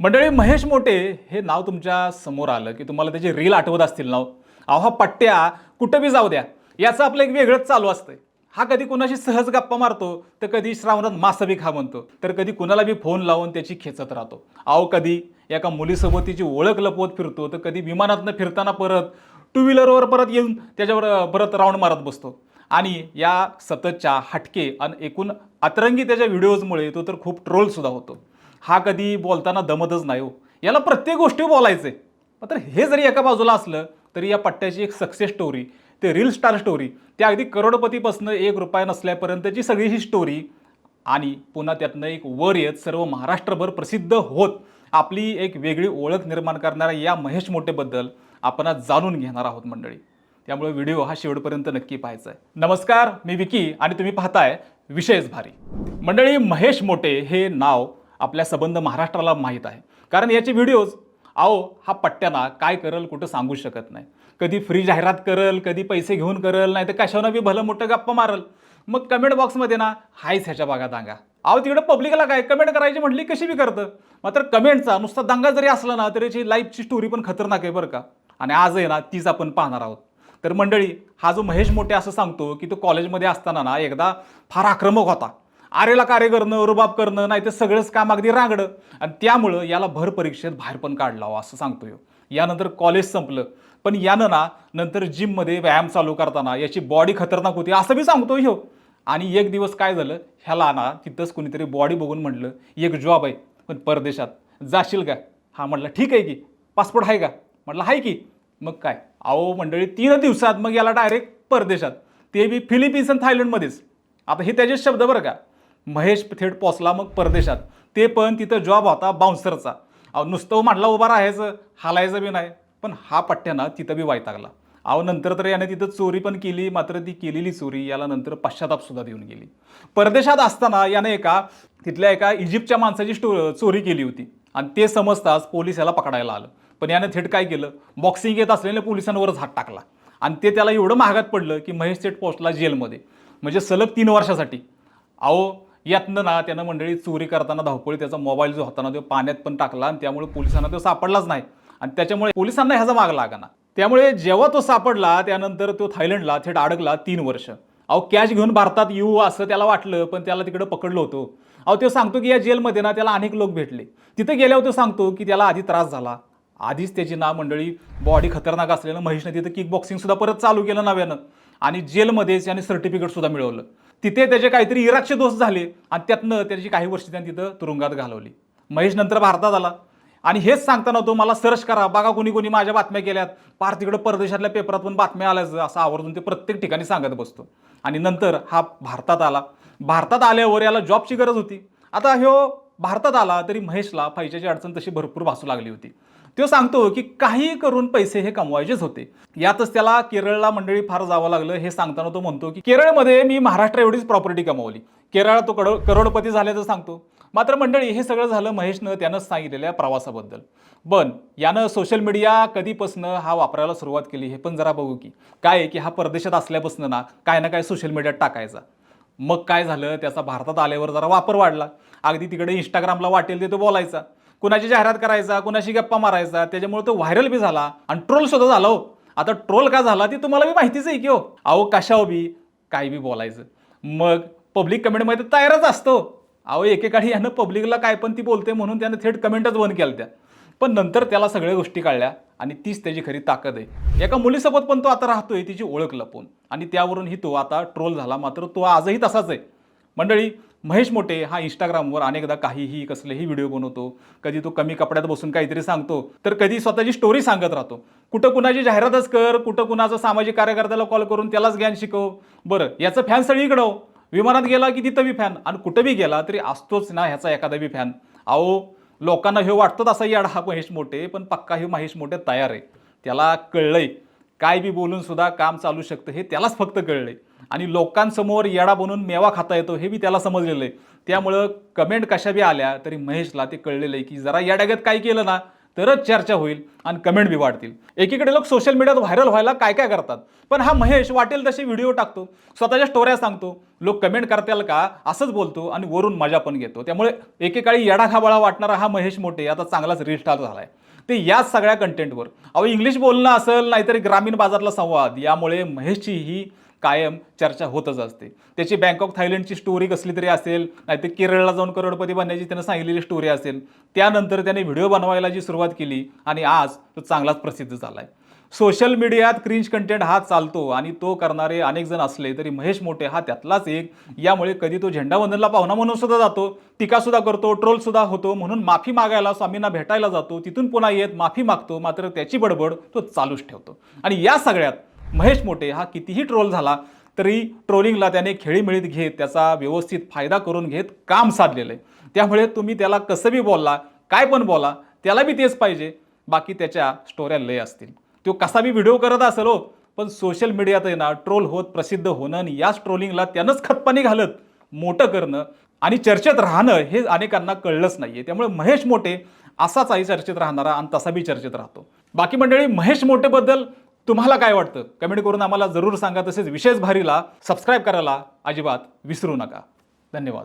मंडळी महेश मोटे हे नाव तुमच्यासमोर आलं की तुम्हाला त्याचे रील आठवत असतील नाव. अहो हा पट्ट्या कुठं बी जाऊ द्या. याचं आपलं एक वेगळंच चालू असतंय. हा कधी कुणाशी सहज गप्पा मारतो तर कधी श्रावणात मासा बी खा म्हणतो. तर कधी कुणाला बी फोन लावून त्याची खेचत राहतो. अहो कधी एका मुलीसोबत तिची ओळख लपवत फिरतो तर कधी विमानातनं फिरताना परत टू व्हीलरवर परत येऊन त्याच्यावर परत राऊंड मारत बसतो. आणि या सततच्या हटके आणि एकूण अतरंगी त्याच्या व्हिडिओजमुळे तो तर खूप ट्रोलसुद्धा होतो. हा कधी बोलताना दमतच नाही हो. याला प्रत्येक गोष्टी बोलायचे. मात्र हे जरी एका बाजूला असलं तरी या पट्ट्याची एक सक्सेस स्टोरी ते रील स्टार स्टोरी ते अगदी करोडपतीपासून एक रुपया नसल्यापर्यंतची सगळी ही स्टोरी आणि पुन्हा त्यातनं एक वर येत सर्व महाराष्ट्रभर प्रसिद्ध होत आपली एक वेगळी ओळख निर्माण करणाऱ्या या महेश मोठेबद्दल आपण आज जाणून घेणार आहोत मंडळी. त्यामुळे व्हिडिओ हा शेवटपर्यंत नक्की पाहायचा आहे. नमस्कार मी विकी आणि तुम्ही पाहताय विशेष भारी. मंडळी महेश मोठे हे नाव आपल्या संबंध महाराष्ट्राला माहीत आहे. कारण याचे व्हिडिओज अहो हा पट्ट्याना काय करल कुठं सांगू शकत नाही. कधी फ्री जाहिरात करल कधी पैसे घेऊन करल नाही तर कशावर बी भलं मोठं गप्पा मारल. मग कमेंट बॉक्समध्ये ना हायच ह्याच्या भागात दांगा. अहो तिकडे पब्लिकला काय? कमेंट करायची म्हटली कशी बी करतं. मात्र कमेंटचा नुसता दांगा जरी असला ना तरी याची लाईफची स्टोरी पण खतरनाक आहे बरं का. आणि आज आहे ना तीच आपण पाहणार आहोत. तर मंडळी हा जो महेश मोठे असं सांगतो की तो कॉलेजमध्ये असताना ना एकदा फार आक्रमक होता. आरेला कार्य करणं रुबाब करणं नाही तर सगळंच काम अगदी रांगडं. आणि त्यामुळं याला भर परीक्षेत बाहेर पण काढला हो असं सांगतो यानंतर कॉलेज संपलं. पण यानं ना नंतर जिममध्ये व्यायाम चालू करताना याची बॉडी खतरनाक होती असं बी सांगतो ह्यो आणि एक दिवस काय झालं ह्याला ना तिथंच कोणीतरी बॉडी बघून म्हटलं एक जॉब आहे पण परदेशात. जाशील का? हा म्हटलं ठीक आहे की. पासपोर्ट आहे का? म्हटलं आहे की. मग काय? अहो मंडळी तीन दिवसात मग याला डायरेक्ट परदेशात. ते बी फिलिपिन्स आणि थायलंडमध्येच आता हे त्याचे शब्द बरं का? महेश थेट पोचला मग परदेशात. ते पण तिथं जॉब होता बाउन्सरचा अहो नुसतं म्हटलं उभा राहायचं हालायचं बी नाही. पण हा पट्ट्यानं तिथं बी वैतागला. अहो नंतर तर याने तिथं चोरी पण केली मात्र ती केलेली चोरी याला नंतर पश्चातापसुद्धा देऊन गेली. परदेशात असताना याने एका तिथल्या एका इजिप्तच्या माणसाची स्टो चोरी केली होती. आणि ते समजताच पोलीस याला पकडायला आलं. पण याने थेट काय केलं? बॉक्सिंग येत असलेल्या पोलिसांवरच हात टाकला. आणि ते त्याला एवढं महागात पडलं की महेश थेट पोचला जेलमध्ये. म्हणजे सलग तीन वर्षासाठी. अहो यातनं ना त्यानं मंडळी चोरी करताना धावपळी त्याचा मोबाईल जो होता ना तो पाण्यात पण टाकला आणि त्यामुळे पोलिसांना तो सापडलाच नाही. आणि त्याच्यामुळे पोलिसांना ह्याचा माग लागाना. त्यामुळे जेव्हा तो सापडला त्यानंतर तो थायलंडला थेट अडकला तीन वर्ष. अहो कॅश घेऊन भारतात येऊ असं त्याला वाटलं पण त्याला तिकडं पकडलं होतं. अहो तो सांगतो की या जेलमध्ये ना त्याला अनेक लोक भेटले. तिथे गेल्यावर तो सांगतो की त्याला आधी त्रास झाला. आधीच त्याची ना मंडळी बॉडी खतरनाक असलेलं महेशने तिथं किक बॉक्सिंग सुद्धा परत चालू केलं नव्यानं. आणि जेलमध्येच याने सर्टिफिकेट सुद्धा मिळवलं. तिथे त्याचे काहीतरी इराकचे दोष झाले आणि त्यातनं त्याची काही वर्ष त्यांनी तिथं तुरुंगात घालवली. महेश नंतर भारतात आला. आणि हेच सांगताना तो मला सर्च करा बघा कोणी कोणी माझ्या बातम्या केल्यात. पार तिकडं परदेशातल्या पेपरात पण बातम्या आल्याच असं आवर्जून ते प्रत्येक ठिकाणी सांगत बसतो. आणि नंतर हा भारतात आला. भारतात आल्यावर याला जॉबची गरज होती. आता ह्यो भारतात आला तरी महेशला पैशाची अडचण तशी भरपूर भासू लागली होती. तो सांगतो की काही करून पैसे हे कमवायचेच होते. यातच त्याला केरळला मंडळी फार जावं लागलं हे सांगताना तो म्हणतो की केरळमध्ये मी महाराष्ट्र एवढीच प्रॉपर्टी कमवली. केरळ तो करो करोडपती झाल्याचं सांगतो. मात्र मंडळी हे सगळं झालं महेशनं त्यानं सांगितलेल्या प्रवासाबद्दल. पण यानं सोशल मीडिया कधीपासनं हा वापरायला सुरुवात केली हे पण जरा बघू की. काय आहे की हा परदेशात असल्यापासून ना काय ना काय सोशल मीडियात टाकायचा. मग काय झालं? त्याचा भारतात आल्यावर जरा वापर वाढला. अगदी तिकडे इंस्टाग्रामला वाटेल ते तो बोलायचा. कुणाची जाहिरात करायचा कुणाशी गप्पा मारायचा त्याच्यामुळे तो व्हायरल बी झाला आणि ट्रोल सुद्धा झाला हो. आता ट्रोल का झाला ती तुम्हाला बी माहितीच आहे की हो. अहो कशावर बी काय बी बोलायचं. मग पब्लिक कमेंटमध्ये तयारच असतो हो. अहो एकेकाळी यानं पब्लिकला काय पण ती बोलते म्हणून त्यानं थेट कमेंटच बंद केल्या त्या. पण नंतर त्याला सगळ्या गोष्टी काढल्या आणि तीच त्याची खरी ताकद आहे. एका मुलीसोबत पण तो आता राहतोय तिची ओळख लपून. आणि त्यावरूनही तो आता ट्रोल झाला मात्र तो आजही तसाच आहे. मंडळी महेश मोठे हा इंस्टाग्रामवर अनेकदा काहीही कसलेही व्हिडिओ बनवतो. कधी तो कमी कपड्यात बसून काहीतरी सांगतो तर कधी स्वतःची स्टोरी सांगत राहतो. कुठं कुणाची जाहिरातच कर कुठं कुणाचं सामाजिक कार्यकर्त्याला कॉल करून त्यालाच ज्ञान शिकव. बरं याचं फॅन सगळीकडं हो. विमानात गेला की तिथं बी फॅन आणि कुठं बी गेला तरी असतोच ना ह्याचा एखादा बी फॅन अहो लोकांना हे वाटतं तसा याड हा महेश मोठे पण पक्का हे महेश मोठे तयार आहे. त्याला कळलंय. काय बी बोलून सुद्धा काम चालू शकतं हे त्यालाच फक्त कळलंय. आणि लोकांसमोर येडा बनून मेवा खाता येतो हे बी त्याला समजलेलं आहे. त्यामुळं कमेंट कशा बी आल्या तरी महेशला ते कळलेलं आहे की जरा येड्यागत काय केलं ना तरच चर्चा होईल आणि कमेंट बी वाढतील. एकीकडे लोक सोशल मीडियात व्हायरल व्हायला काय काय करतात? पण हा महेश वाटेल तसे व्हिडिओ टाकतो स्वतःच्या स्टोऱ्या सांगतो. लोक कमेंट करतील का? असंच बोलतो आणि वरून मजा पण घेतो. त्यामुळे एकेकाळी येडा येडाखाबळा वाटणारा हा महेश मोठे आता चांगलाच रिस्टार आहे ते याच सगळ्या कंटेंटवर अहो इंग्लिश बोलणं असेल नाहीतरी ग्रामीण बाजारला संवाद. यामुळे महेशची ही कायम चर्चा होतच असते. त्याची बँकॉक थायलंडची स्टोरी कसली तरी असेल नाहीतर केरळला जाऊन करोडपती बनण्याची त्यानं सांगितलेली स्टोरी असेल त्यानंतर त्याने व्हिडिओ बनवायला जी सुरुवात केली आणि आज तो चांगलाच प्रसिद्ध झाला आहे सोशल मीडियात क्रिंज कंटेंट हा चालतो आणि तो करणारे अनेक जण असले तरी महेश मोठे हा त्यातलाच एक. यामुळे कधी तो झेंडावंदनला पाहुणा म्हणून सुद्धा जातो टीका सुद्धा करतो ट्रोल सुद्धा होतो म्हणून माफी मागायला स्वामींना भेटायला जातो तिथून पुन्हा येत माफी मागतो मात्र त्याची बडबड तो चालूच ठेवतो. आणि या सगळ्यात महेश मोठे हा कितीही ट्रोल झाला तरी ट्रोलिंगला त्याने खेळीमेळीत घेत त्याचा व्यवस्थित फायदा करून घेत काम साधलेलं आहे. त्यामुळे तुम्ही त्याला कसं बी बोलला काय पण बोला त्याला बी तेच पाहिजे. बाकी त्याच्या स्टोऱ्या लय असतील. तो कसा बी व्हिडिओ करत असेल हो पण सोशल मीडियात ना ट्रोल होत प्रसिद्ध होणं आणि याच ट्रोलिंगला त्यानंच खतपाणी घालत मोठं करणं आणि चर्चेत राहणं हे अनेकांना कळलंच नाही आहे त्यामुळे महेश मोठे असाच आई चर्चेत राहणारा आणि तसा बी चर्चेत राहतो. बाकी मंडळी महेश मोठेबद्दल तुम्हाला काय वाटतं? कमेंट करून आम्हाला जरूर सांगा. तसेच विशेष भारीला सबस्क्राईब करायला अजिबात विसरू नका. धन्यवाद.